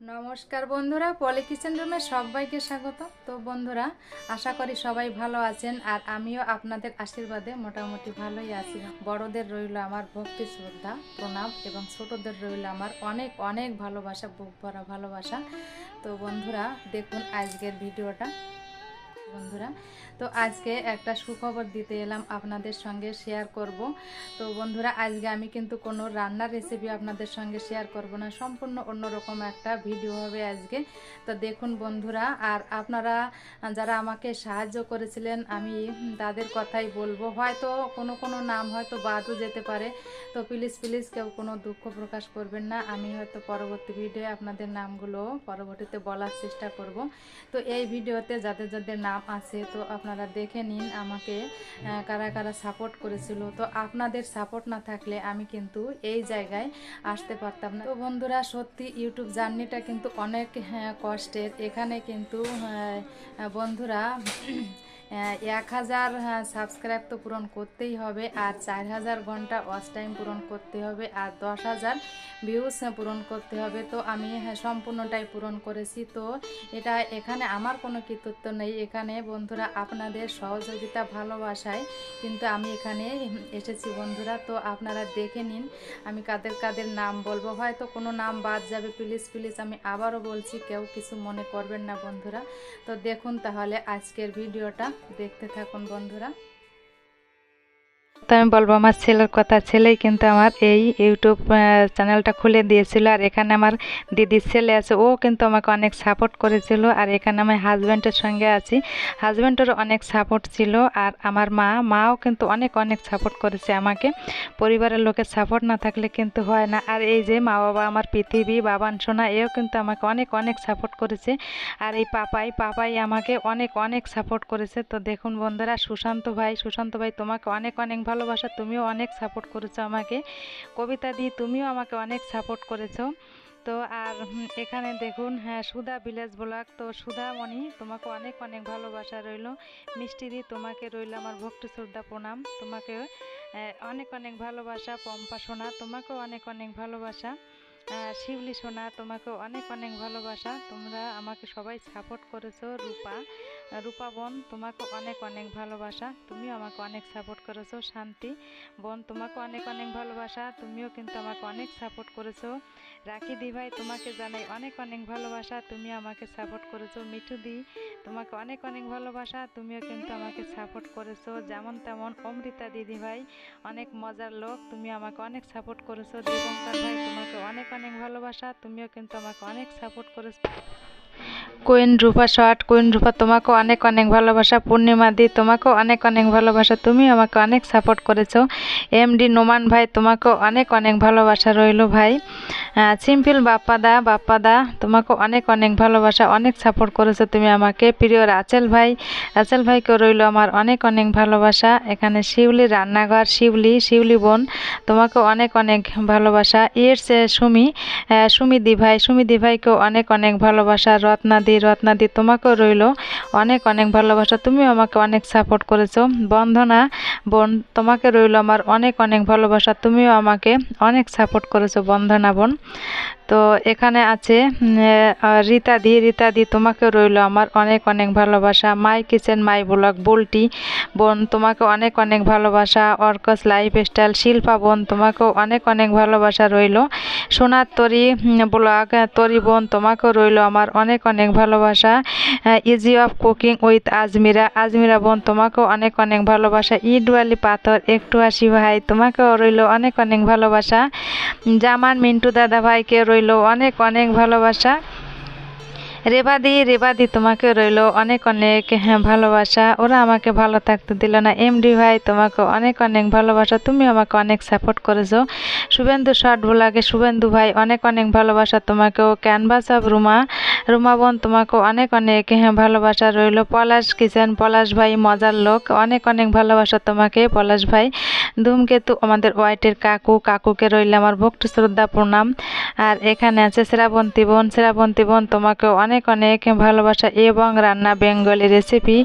নমস্কার বন্ধুরা, পলি কিচেন রুমে সবাইকে স্বাগত। তো বন্ধুরা, আশা করি সবাই ভালো আছেন আর আমিও আপনাদের আশীর্বাদে মোটামুটি ভালোই আছি। বড়দের রইল আমার ভক্তি শ্রদ্ধা, প্রণাম এবং ছোটদের রইল আমার অনেক অনেক ভালোবাসা, বুক ভরা ভালোবাসা। তো বন্ধুরা, দেখুন আজকের ভিডিওটা। বন্ধুরা। তো আজকে একটা সুখবর দিতে এলাম আপনাদের সঙ্গে শেয়ার করব। তো বন্ধুরা, আজকে আমি কিন্তু কোনো রান্নার রেসিপি আপনাদের সঙ্গে শেয়ার করব না। সম্পূর্ণ অন্যরকম একটা ভিডিও হবে আজকে। তো দেখুন বন্ধুরা, আর আপনারা যারা আমাকে সাহায্য করেছিলেন, আমি তাদের কথাই বলব। হয়তো কোনো কোনো নাম হয়তো বাদও যেতে পারে। তো প্লিজ প্লিজ কেউ কোনো দুঃখ প্রকাশ করবেন না। আমি হয়তো পরবর্তী ভিডিও আপনাদের নামগুলো পরবর্তীতে বলার চেষ্টা করব। তো এই ভিডিওতে যাদের যাদের নাম আছে তো আপনারা দেখে নিন আমাকে কারা কারা সাপোর্ট করেছিল। তো আপনাদের সাপোর্ট না থাকলে আমি কিন্তু এই জায়গায় আসতে পারতাম না। তো বন্ধুরা সত্যি ইউটিউব জার্নিটা কিন্তু অনেক হ্যাঁ, কষ্টের। এখানে কিন্তু বন্ধুরা আহ, এক হাজার সাবস্ক্রাইব তো পূরণ করতেই হবে আর চার হাজার ঘণ্টা ওয়াচ টাইম পূরণ করতে হবে আর দশ হাজার ভিউজ পূরণ করতে হবে। তো আমি হ্যাঁ, সম্পূর্ণটাই পূরণ করেছি। তো এটা এখানে আমার কোনো কৃতিত্ব নেই। এখানে বন্ধুরা আপনাদের সহযোগিতা ভালোবাসায় কিন্তু আমি এখানে এসেছি বন্ধুরা। তো আপনারা দেখে নিন আমি কাদের কাদের নাম বলব। হয়তো কোনো নাম বাদ যাবে প্লিজ প্লিজ আমি আবারও বলছি কেউ কিছু মনে করবেন না বন্ধুরা। তো দেখুন তাহলে আজকের ভিডিওটা। দেখতে থাকুন বন্ধুরা। তো আমি বলব আমার ছেলের কথা, ছেলেই কিন্তু আমার এই ইউটিউব চ্যানেলটা খুলে দিয়েছিল। আর এখানে আমার দিদির ছেলে আছে, ও কিন্তু আমাকে অনেক সাপোর্ট করেছিল। আর এখানে আমি হাজব্যান্ডের সঙ্গে আছি। হাজব্যান্ডেরও অনেক সাপোর্ট ছিল। আর আমার মা, মাও কিন্তু অনেক অনেক সাপোর্ট করেছে আমাকে। পরিবারের লোকের সাপোর্ট না থাকলে কিন্তু হয় না। আর এই যে মা বাবা, আমার পৃথিবী, বাবান সোনা, এও কিন্তু আমাকে অনেক অনেক সাপোর্ট করেছে। আর এই পাপাই পাপাই আমাকে অনেক অনেক সাপোর্ট করেছে। তো দেখুন বন্ধুরা, সুশান্ত ভাই সুশান্ত ভাই তোমাকে অনেক অনেক ভালোবাসা তুমিও অনেক সাপোর্ট করেছ আমাকে। কবিতা দি, তুমিও আমাকে অনেক সাপোর্ট করেছ। তো আর এখানে দেখুন হ্যাঁ সুধা ভিলেজ ব্লগ তো সুধা মণি, তোমাকে অনেক অনেক ভালোবাসা রইল। মিষ্টি দি, তোমাকে রইল আমার ভক্তি শ্রদ্ধা প্রণাম। তোমাকে অনেক অনেক ভালোবাসা। পম্পা সোনা, তোমাকেও অনেক অনেক ভালোবাসা। শিউলি সোনা, তোমাকেও অনেক অনেক ভালোবাসা। তোমরা আমাকে সবাই সাপোর্ট করেছ, রূপা। রূপা বোন, তোমাকে অনেক অনেক ভালোবাসা। তুমিও আমাকে অনেক সাপোর্ট করেছ, শান্তি। বোন, তোমাকে অনেক অনেক ভালোবাসা। তুমিও কিন্তু আমাকে অনেক সাপোর্ট করেছ। রাখি দি ভাই, তোমাকে জানাই অনেক অনেক ভালোবাসা। তুমি আমাকে সাপোর্ট করেছ। মিঠু দি, তোমাকে অনেক অনেক ভালোবাসা। তুমিও কিন্তু আমাকে সাপোর্ট করেছ। যেমন তেমন অমৃতা দিদি ভাই, অনেক মজার লোক। তুমি আমাকে অনেক সাপোর্ট করেছ। দীপঙ্কর ভাই, তোমাকে অনেক অনেক ভালোবাসা। তুমিও কিন্তু আমাকে অনেক সাপোর্ট করেছ। Queen Rupa shot queen Rupa তোমাকেও অনেক অনেক ভালোবাসা, পূর্ণিমা দি তোমাকেও অনেক অনেক ভালোবাসা, তুমি আমাকে অনেক সাপোর্ট করেছ। এমডি নোমান ভাই তোমাকেও অনেক অনেক ভালোবাসা রইল ভাই। সিম্পল বাপ্পাদা বাপ্পাদা তোমাকেও অনেক অনেক ভালোবাসা, অনেক সাপোর্ট করেছ তুমি আমাকে। প্রিয় রাচেল ভাই, রাচেল ভাইকেও রইল আমার অনেক অনেক ভালোবাসা। এখানে শিউলি রান্নাঘর, শিউলি শিউলি বোন তোমাকেও অনেক অনেক ভালোবাসা। ইয়ের সুমি সুমিদি ভাই, সুমিদি ভাইকেও অনেক অনেক ভালোবাসা। রত্নাদি রত্নাদি তোমাকেও রইল। অনেক অনেক ভালোবাসা। তুমি আমাকে অনেক সাপোর্ট করেছ। বন্ধনা, বোন, তোমাকে রইল আমার অনেক অনেক ভালোবাসা। তুমিও আমাকে অনেক সাপোর্ট করেছ, বন্ধনা বোন। তো এখানে আছে উম, আহ, রীতা দি রীতা দি তোমাকে রইল আমার অনেক অনেক ভালোবাসা। My kitchen my blog Bulti বোন তোমাকে অনেক অনেক ভালোবাসা। অর্কস লাইফ স্টাইল শিল্পা বোন তোমাকেও অনেক অনেক ভালোবাসা রইল। সোনার তরি ব্লগ তরি বোন তোমাকেও রইল আমার অনেক অনেক ভালোবাসা। Easy of cooking with Ajmira. Ajmira বোন তোমাকেও অনেক অনেক ভালোবাসা। ইডওয়ালি পাথর একটু আসি ভাই তোমাকেও রইল অনেক অনেক ভালোবাসা। জামান মিন্টু দাদা ভাইকে রইল অনেক অনেক ভালোবাসা। রেবাদি রেবাদি তোমাকে রইল অনেক অনেক হ্যাঁ ভালোবাসা। ওরা আমাকে ভালো থাকতে দিল না। এমডি ভাই তোমাকে অনেক অনেক ভালোবাসা। তুমি আমাকে অনেক সাপোর্ট করেছ। শুভেন্দু শর্ট ব্লগে শুভেন্দু ভাই অনেক অনেক ভালোবাসা তোমাকেও। ক্যানভাস অফ রুমা রুমা বোন তোমাকেও অনেক অনেক হ্যাঁ ভালোবাসা রইল। পলাশ কিচেন, পলাশ ভাই মজার লোক। অনেক অনেক ভালোবাসা তোমাকে পলাশ ভাই। ধূমকেতু আমাদের হোয়াইটের কাকু কাকুকে রইলে আমার ভক্তি শ্রদ্ধা প্রণাম। আর এখানে আছে শ্রাবন্তী বোন। শ্রাবন্তী বোন তোমাকেও অনেক অনেক ভালোবাসা এবং রান্না বেঙ্গলি রেসিপি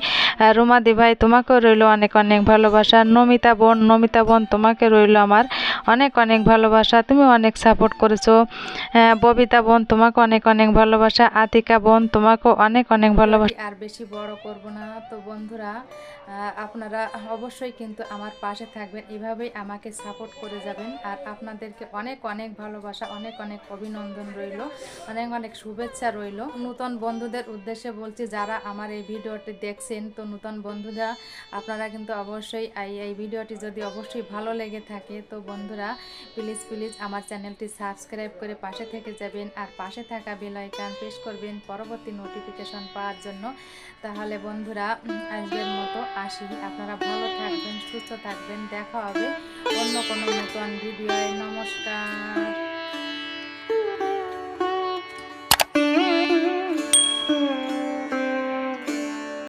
রুমাদি ভাই তোমাকেও রইল অনেক অনেক ভালোবাসা। নমিতা বোন নমিতা বোন তোমাকে রইল আমার অনেক অনেক ভালোবাসা। তুমি অনেক সাপোর্ট করেছ। হ্যাঁ, ববিতা বোন তোমাকে অনেক অনেক ভালোবাসা। আতিকা বোন তোমাকেও অনেক অনেক ভালোবাসা। আর বেশি বড় করব না। তো বন্ধুরা আপনারা অবশ্যই কিন্তু আমার পাশে থাকবেন। এভাবেই আমাকে সাপোর্ট করে যাবেন। আর আপনাদেরকে অনেক অনেক ভালোবাসা, অনেক অনেক অভিনন্দন রইল। অনেক অনেক শুভেচ্ছা রইল। নতুন বন্ধুদের উদ্দেশ্যে বলছি, যারা আমার এই ভিডিওটি দেখছেন, তো নতুন বন্ধুরা, আপনারা কিন্তু অবশ্যই এই এই ভিডিওটি যদি অবশ্যই ভালো লেগে থাকে, তো বন্ধুরা প্লিজ প্লিজ আমার চ্যানেলটি সাবস্ক্রাইব করে পাশে থেকে যাবেন। আর পাশে থাকা বেল আইকন প্রেস করবেন, পরবর্তী নোটিফিকেশন পাওয়ার জন্য। তাহলে বন্ধুরা আজকের মতো আসি। আপনারা ভালো থাকবেন সুস্থ থাকবেন। দেখা হবে অন্য কোনো নতুন ভিডিও নমস্কার।